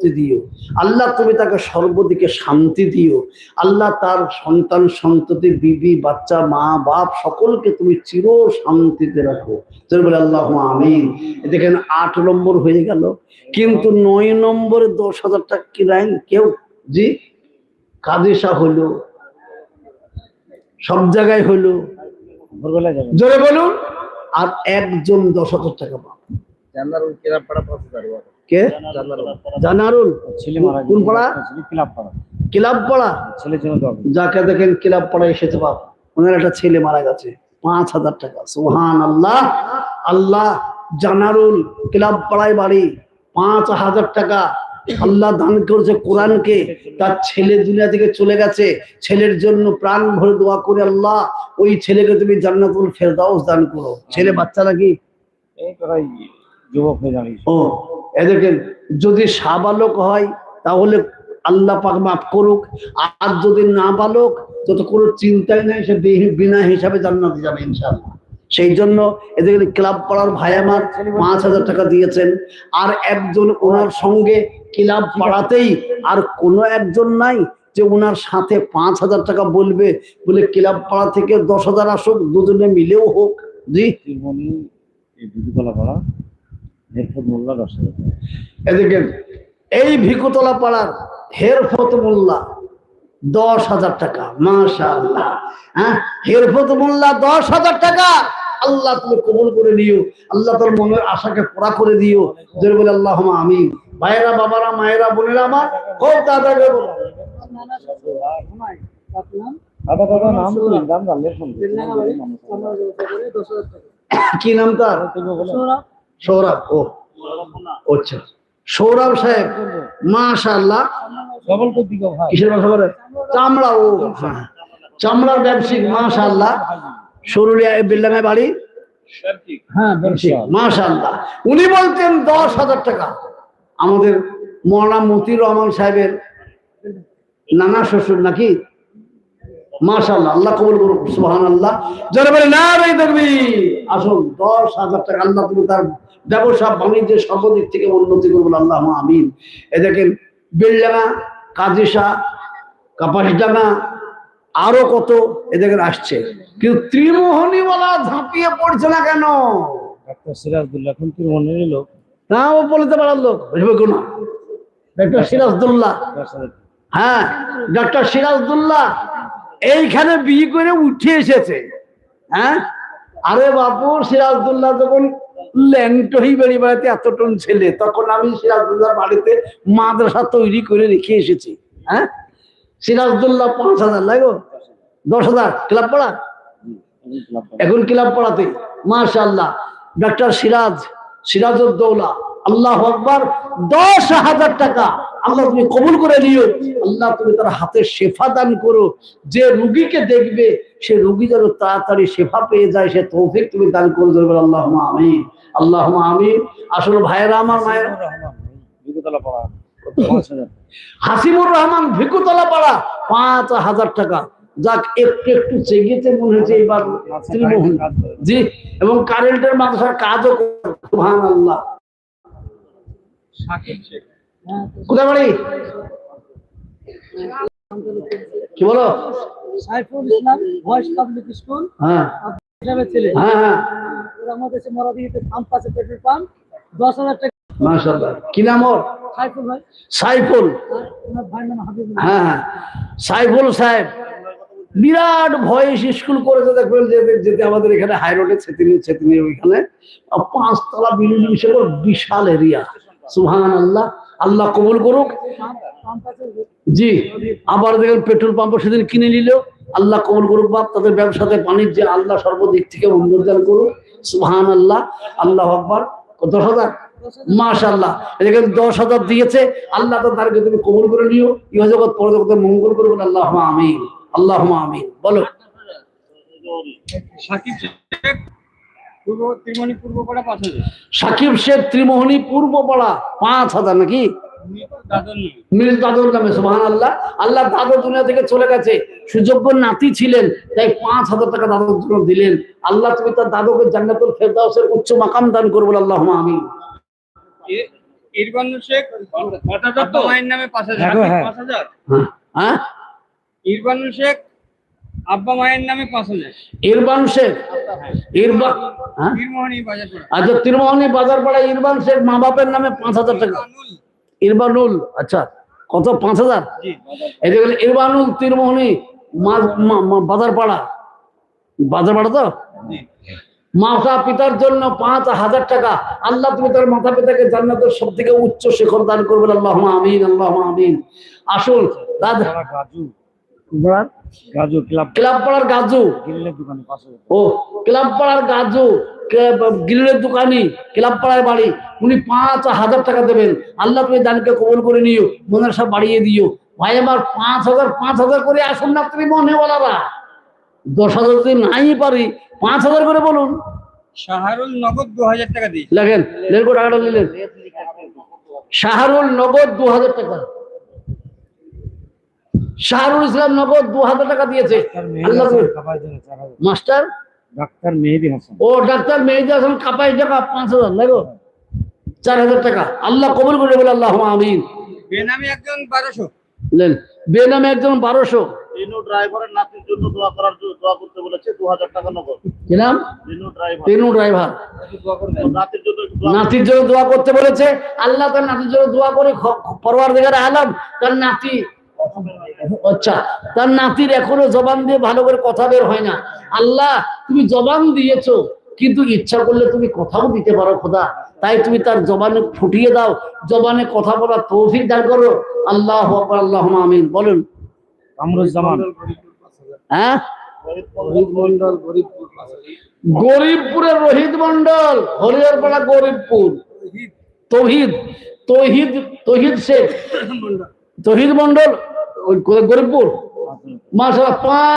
উন্নতি দিও। আল্লাহ তুমি তাকে সর্বদিকে শান্তি দিও। আল্লাহ তার সন্তান সন্ততি বিবি বাচ্চা মা বাপ সকলকে তুমি চির শান্তিতে রাখো। তুমি বলে আল্লাহ আমিন। দেখেন আট নম্বর হয়ে গেল। কিন্তু নয় নম্বরে দশ হাজার টাকা কি লাইন? কেউ? জি? কাদিসা হইল। সব জায়গায় যাবেন জোরে বলুন। আর একজন দশ হাজার টাকা পাবে। পাঁচ হাজার কে জানারুল কোন পাড়া? ছেলে পাড়া ক্লাব পাড়া ছেলের জন্য দরকার যাকে দেখেন ক্লাব পাড়ায় এসেছে বাপ। ওনার একটা ছেলে মারা গেছে। পাঁচ হাজার টাকা। সোহান আল্লাহ আল্লাহ জানারুল ক্লাব পাড়ায় বাড়ি। পাঁচ হাজার টাকা। আল্লাহ দান করেছে কোরআনকে। তার ছেলে দুনিয়া থেকে চলে গেছে। ছেলের জন্য প্রাণ ভরে দোয়া করে আল্লাহ ওই ছেলেকে তুমি জান্নাতুল ফেরদাউস দান করো। ছেলে বাচ্চা নাকি? যুবক হয়ে যাবি ও এ দেখেন যদি সাবালক হয় তাহলে আল্লাহ পাক মাফ করুক। আর যদি না বালক যত কোনো চিন্তাই নাই সে বিনা হিসাবে জান্নাতে যাবে ইনশাআল্লাহ। সেই জন্য এদের ক্লাব পাড়ার ভাই আমার পাঁচ হাজার টাকা দিয়েছেন। আর একজন ওনার সঙ্গে ক্লাব পাড়াতেই আর কোনো একজন নাই যে ওনার সাথে পাঁচ হাজার টাকা বলবে বলে ক্লাব পাড়া থেকে দশ হাজার আসুক দুজনে মিলেও হোক। জি? পাড়া। এদিকে এই ভিকুতলা পাড়ার হেরফত মোল্লা দশ হাজার টাকা মাশা আল্লাহ হ্যাঁ? হেরফত মোল্লা দশ হাজার টাকা। আল্লাহ তুমি কবুল করে নিও। আল্লাহ তোর মনের আশাকে পুরা করে দিও। জোরে বলে আল্লাহ আমি ভাইয়েরা বাবারা মায়েরা বোনেরা আমার খুব দাদা কি নাম তার? সৌরভ ও। আচ্ছা। সৌরভ সাহেব মাশা আল্লাহ ডবল করে দিকে ভাই কিসের ব্যবসা করে চামড়া ও। হ্যাঁ। চামড়ার ব্যবসায়িক মাশা আল্লাহ সরুলিয়া বিল্ডাঙে বাড়ি? হ্যাঁ মাশাআল্লাহ। উনি বলতেন দশ হাজার টাকা। আমাদের মৌলানা মতির রহমান সাহেবের নানা শ্বশুর নাকি? মাশাআল্লাহ আল্লাহ কবুল করুন সুবহান আল্লাহ যারা বলে না রে দেখবি আসুন দশ হাজার টাকা আল্লাহ তুমি তার ব্যবসা বাণিজ্য সর্বদিক থেকে উন্নতি করবেন আল্লাহ আমিন। এ দেখেন বেলডাঙ্গা কাজিসা কাপাসডাঙ্গা আরও কত এদের আসছে। কিন্তু ত্রিমোহনীওয়ালা ঝাঁপিয়ে পড়ছে না কেন? ডাক্তার সিরাজদুল্লাহ এখন তিরমণির লোক। না ও বলতে পারার লোক বুঝবে কোনো ডক্টর সিরাজদুল্লাহ। হ্যাঁ ডাক্তার সিরাজদুল্লাহ। এইখানে বিয়ে করে উঠে এসেছে। হ্যাঁ? আরে বাপু, সিরাজদুল্লাহ যখন ল্যাংটহি বেড়ি বেড়াতে এত টন ছেলে, তখন আমি সিরাজদুল্লাহ বাড়িতে মাদ্রাসা তৈরি করে রেখে এসেছি। হ্যাঁ? সিরাজদুল্লাহ পাঁচ হাজার লাগো দশ হাজার, ক্লাব পড়া। এখন ক্লাব পড়াতে। মাশাআল্লাহ। ডক্টর সিরাজ, সিরাজউদ্দৌলা। আল্লাহ আকবার দশ হাজার টাকা আল্লাহ তুমি কবুল করে নিও। আল্লাহ তুমি তার হাতে শেফা দান করো। যে রুগীকে দেখবে সে রুগী যেন তাড়াতাড়ি শেফা পেয়ে যায় সে তৌফিক তুমি দান করে দেবে আল্লাহ আমি আল্লাহ আমি আসলে ভাইয়েরা আমার মায়েরা। হাসিমুর রহমান ভিকুতলা পাড়া পাঁচ হাজার টাকা। যাক একটু একটু চেগেছে মনে হয়েছে এবার ত্রিমোহন জি এবং কারেন্টের মাদ্রাসার কাজও আল্লাহ কোথায় বাড়ি? কি বলো? Saiful Islam voice public school. হ্যাঁ। হিসাবে ছেলে। হ্যাঁ হ্যাঁ। ওরা আমাদের দেশে মরাদিতে পাম্প আছে পেট্রোল পাম্প। দশ হাজার টাকা। মাশাআল্লাহ। কি নাম ওর? সাইফুল ভাই। সাইফুল। হ্যাঁ হ্যাঁ। সাইফুল সাহেব বিরাট ভয়েস স্কুল করেছে দেখবেন যেতে যেতে আমাদের এখানে হাই রোডে ছেতিনি ছেতিনি ওইখানে পাঁচতলা বিল্ডিং সে বিশাল এরিয়া সুহান আল্লাহ আল্লাহ কবুল করুক। জি, আবার দেখেন পেট্রোল পাম্প সেদিন কিনে নিল। আল্লাহ কবুল করুক বাপ, তাদের ব্যবসাতে বাণিজ্যে আল্লাহ সর্বদিক থেকে উন্নতি দান করুক। সুহান আল্লাহ আল্লাহ আকবর দশ হাজার? মাশাল্লাহ এখানে দশ হাজার দিয়েছে, আল্লাহ তো তারকে তুমি কবুল করে নিও। ইহ জগৎ পর মঙ্গল করবেন আল্লাহ আমিন। আল্লাহ আমিন। বলো। সাকিব পূর্ব তিরমণি পূর্ব পাঁচ হাজার। সাকিব শেখ ত্রিমোহনী পূর্বপাড়া পাঁচ হাজার নাকি? দাদুর নামে। আল্লাহ আল্লাহ দাদু দুনিয়া থেকে চলে গেছে। সুযোগ্য নাতি ছিলেন তাই পাঁচ হাজার টাকা দাদুর জন্য দিলেন। আল্লাহ তুমি তার দাদুকে জান্নাতুল ফেরদাউসের উচ্চ মাকাম দান করব আল্লাহ আমিন। ইরবানুল শেখ আব্বা মায়ের নামে পাঁচ হাজার। হ্যাঁ হ্যাঁ। পাঁচ হাজার? হ্যাঁ হ্যাঁ? শেখ আব্বা মায়ের নামে পাঁচ হাজার। ইরবান শেখ ইরবান হ্যাঁ? বাজার আচ্ছা ত্রিমোহনী বাজার পাড়া ইরবান শেখ মা বাপের নামে পাঁচ হাজার টাকা। ইরবানুল। আচ্ছা কত? পাঁচ হাজার? এই যে ইরবানুল তীরমোহনী মা- মা- বাজারপাড়া বাজারপাড়া তো? মাতা পিতার জন্য পাঁচ হাজার টাকা। আল্লাহ তুমি তার মাতা পিতাকে জান্নাতের সব থেকে উচ্চ শিখর দান করবেন। আল্লাহ আমিন আল্লাহ আমিন। আসুন দাদা পাড়া গাজু ক্লাব ক্লাব পাড়ার গাজু। গিল্লের দোকানে পাঁচ হাজার ও ক্লাব পাড়ার গাজু গিলের দোকানি ক্লাব পাড়ায় বাড়ি। উনি পাঁচ হাজার টাকা দেবেন। আল্লাহ তুমি দানকে কবল করে নিও মনের সব বাড়িয়ে দিও। ভাই আমার পাঁচ হাজার পাঁচ হাজার করে আসুন না তুমি মনে বলারা দশ হাজার যদি নাই পারি পাঁচ হাজার করে বলুন। শাহরুল নগদ দু হাজার টাকা দিই লেখেন লেখো টাকাটা নিলেন শাহরুল নগদ দু হাজার টাকা। শাহরুল ইসলাম নগদ দু হাজার টাকা দিয়েছে। মাস্টার? ডাক্তার মেহেদি হাসান। ও ডাক্তার মেহেদি হাসান কাপাই টাকা পাঁচ হাজার লাগো চার হাজার টাকা। আল্লাহ কবুল করে বলে আল্লাহ আমিন। বেনামি একজন বারোশো। লেন বেনামে একজন বারোশো। ড্রাইভারের নাতির জন্য দোয়া করার জন্য দোয়া করতে বলেছে দু হাজার টাকা নগদ। কি নাম? রিনু ড্রাইভার। নাতির জন্য দোয়া নাতির জন্য দোয়া করতে বলেছে। আল্লাহ তার নাতির জন্য দোয়া করে পরবার দিকে আলাম। তার নাতি আচ্ছা তার নাতির এখনও জবান দিয়ে ভালো করে কথা বের হয় না। আল্লাহ তুমি জবান দিয়েছ কিন্তু ইচ্ছা করলে তুমি কথাও দিতে পারো খোদা। তাই তুমি তার জবানে ফুটিয়ে দাও জবানে কথা বলার তৌফিক দান করো। আল্লাহ আল্লাহ আমিন। বলুন। কামরুজ্জামান হ্যাঁ? গরিবপুরের রোহিত মন্ডল হরিহরপাড়া গরিবপুর। তহিদ তহিদ তহিদ শেখ। তহিদ মন্ডল ওই গরিবপুর? মাসাল্লাহ পাঁচ